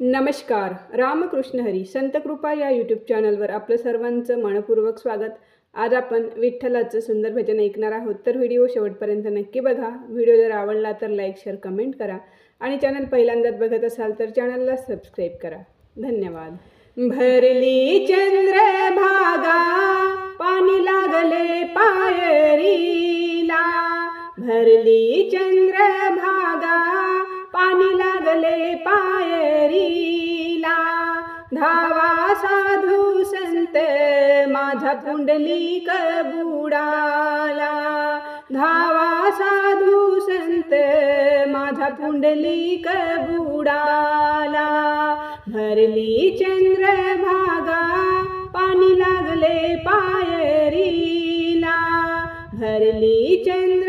नमस्कार रामकृष्ण हरी संत कृपा या यूट्यूब चॅनलवर आपलं सर्वांचं मनपूर्वक स्वागत. आज आपण विठ्ठलाचं सुंदर भजन ऐकणार आहोत. तर व्हिडिओ शेवटपर्यंत नक्की बघा. व्हिडिओ जर आवडला तर लाईक शेअर कमेंट करा. आणि चॅनल पहिल्यांदाच बघत असाल तर चॅनलला सबस्क्राईब करा. धन्यवाद. भरली चंद्र भागा पाणी लागले पायरीला. भरली चंद्र भागा पाणी लागले पायरीला. धावा साधू संत माझा कुंडली बुडाला धावा साधू संत माझा कुंडली बुडाला भरली चंद्र भागा पाणी लागले पायरीला. भरली चंद्र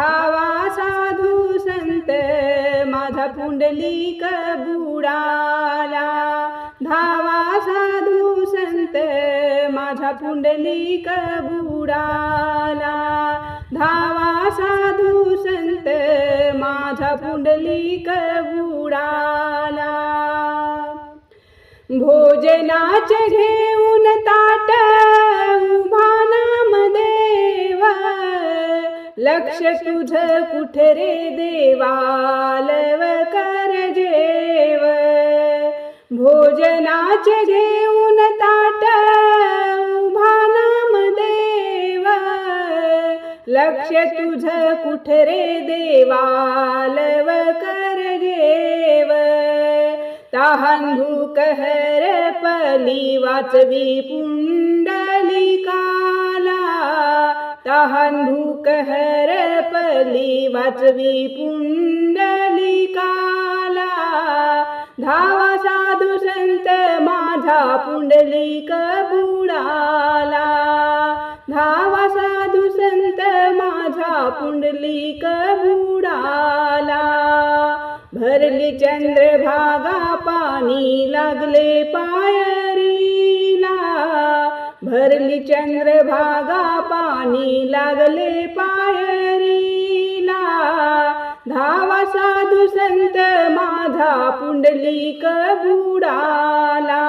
धावा साधू संत माझा पुंडलिक बुडाला. धावा साधू संत माझा पुंडलिक बुडाला. धावा साधू संत माझा पुंडलिक बुडाला. भोजनाचे घेऊन लक्ष तुझ कुठे रे देवालव कर जेव भोजनाचे घेऊन ताट उभा नामदेव लक्ष तुझ कुठे रे देवालव कर जेव तहान कहर पली वाचवी पुंडलिका. तहान भूक हर पली वाचवी पुंडलिकाला धावा साधू संत माझा पुंडलिक बुडाला धावा साधू संत माझा पुंडलिक बुडाला भरली चंद्रभागा पाणी लागले पायरी। भरली चंद्रभागा पाणी लागले पायरीला. धावा साधू संत माझा पुंडलिक बुडाला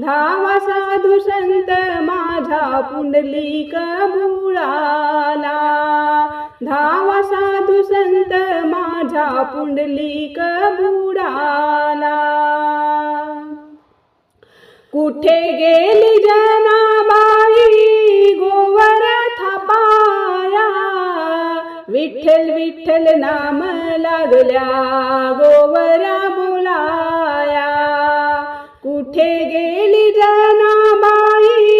धावा साधू संत माझा पुंडलिक बुडाला धावा साधू संत माझा पुंडलिक बुडाला कुठे गेली जना विठ्ठल विठ्ठल नाम लागल्या गोवरा बोलाया कुठे गेली जनाबाई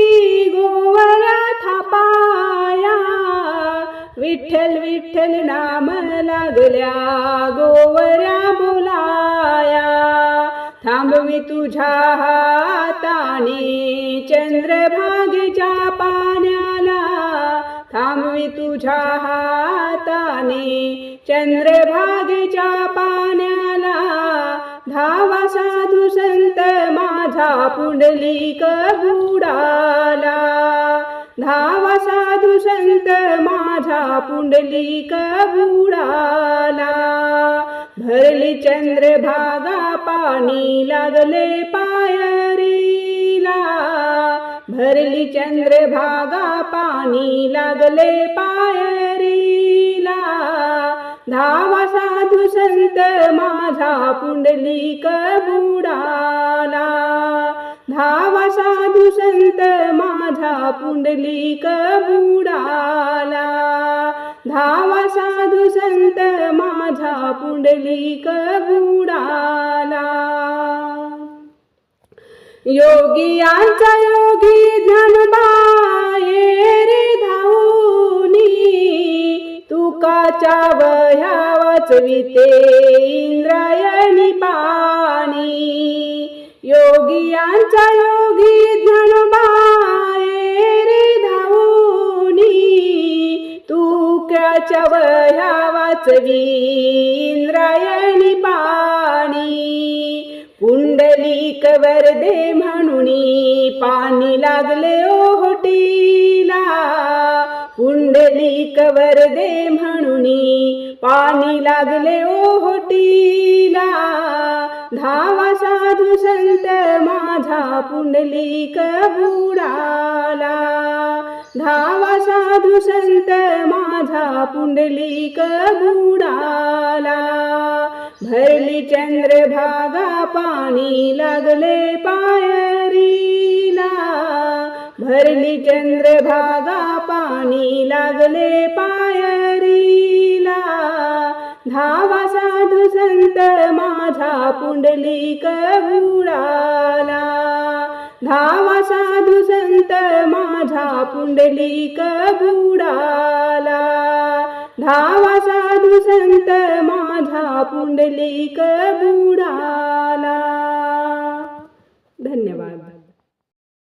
गोवरा थापाया. विठ्ठल विठ्ठल नाम लागल्या गोवरा बोलाया थांबवी तुझ्या हाताने चंद्रभागच्या पाण्या थांबवी तुझ्या हाताने चंद्रभागेच्या पाण्याला धावा साधू संत माझा पुंडलिक बुडाला. धावा साधू संत माझा पुंडलिक बुडाला. भरली चंद्रभागा पाणी लागले पाया. भरली चंद्रभागा पाणी लागले पायरीला. धावा साधू संत माझा पुंडलिक बुडाला धावा साधू संत माझा पुंडलिक बुडाला धावा साधू संत माझा पुंडलिक बुडाला योगियांचा योगी ज्ञानबाये रे धावनी. तुकाच्या वह्या वाचविते इंद्रायणी पाणी. योगियांचा योगी ज्ञानबाये रे धावनी. तुकाच्या वह्या वाचवी इंद्रायणी वर दे म्हणून पाणी लागले ओहोटीला पुंडलिक वर दे म्हणुनी पाणी लागले ओहोटीला धावा साधू संत माझा पुंडलिक बुडाला. धावा साधू संत माझा पुंडलिक बुडाला. भरली चंद्रभागा पाणी लागले पायरीला. भरली चंद्रभागा पाणी लागले पायरीला. धावा साधू संत माझा पुंडली कबुडाला धावा साधू संत माझा पुंडली कबुडाला धावा साधू संत माझा पुंडलिक बुडाला. धन्यवाद.